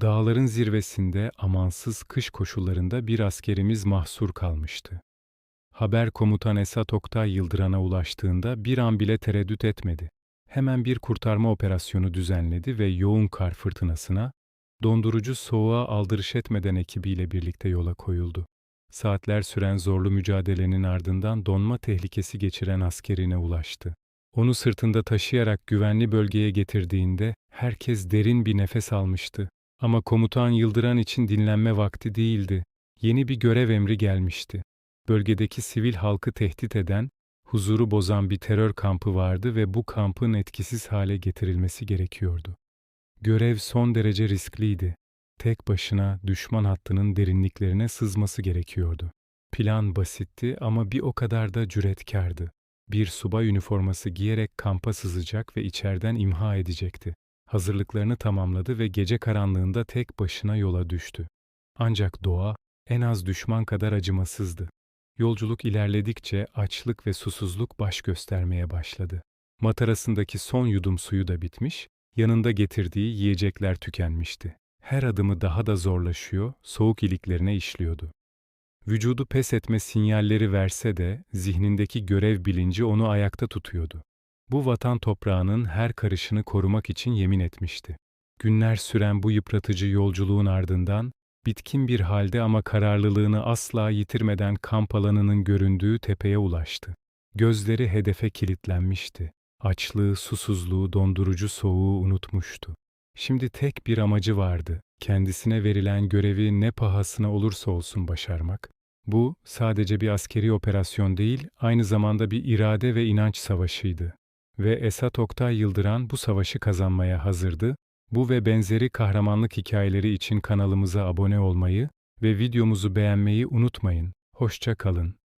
Dağların zirvesinde amansız kış koşullarında bir askerimiz mahsur kalmıştı. Haber komutan Esat Oktay Yıldıran'a ulaştığında bir an bile tereddüt etmedi. Hemen bir kurtarma operasyonu düzenledi ve yoğun kar fırtınasına, dondurucu soğuğa aldırış etmeden ekibiyle birlikte yola koyuldu. Saatler süren zorlu mücadelenin ardından donma tehlikesi geçiren askerine ulaştı. Onu sırtında taşıyarak güvenli bölgeye getirdiğinde herkes derin bir nefes almıştı. Ama komutan Yıldıran için dinlenme vakti değildi. Yeni bir görev emri gelmişti. Bölgedeki sivil halkı tehdit eden, huzuru bozan bir terör kampı vardı ve bu kampın etkisiz hale getirilmesi gerekiyordu. Görev son derece riskliydi. Tek başına düşman hattının derinliklerine sızması gerekiyordu. Plan basitti ama bir o kadar da cüretkardı. Bir subay üniforması giyerek kampa sızacak ve içeriden imha edecekti. Hazırlıklarını tamamladı ve gece karanlığında tek başına yola düştü. Ancak doğa en az düşman kadar acımasızdı. Yolculuk ilerledikçe açlık ve susuzluk baş göstermeye başladı. Matarasındaki son yudum suyu da bitmiş, yanında getirdiği yiyecekler tükenmişti. Her adımı daha da zorlaşıyor, soğuk iliklerine işliyordu. Vücudu pes etme sinyalleri verse de zihnindeki görev bilinci onu ayakta tutuyordu. Bu vatan toprağının her karışını korumak için yemin etmişti. Günler süren bu yıpratıcı yolculuğun ardından bitkin bir halde ama kararlılığını asla yitirmeden kamp alanının göründüğü tepeye ulaştı. Gözleri hedefe kilitlenmişti. Açlığı, susuzluğu, dondurucu soğuğu unutmuştu. Şimdi tek bir amacı vardı. Kendisine verilen görevi ne pahasına olursa olsun başarmak. Bu sadece bir askeri operasyon değil, aynı zamanda bir irade ve inanç savaşıydı. Ve Esat Oktay Yıldıran bu savaşı kazanmaya hazırdı. Bu ve benzeri kahramanlık hikayeleri için kanalımıza abone olmayı ve videomuzu beğenmeyi unutmayın. Hoşça kalın.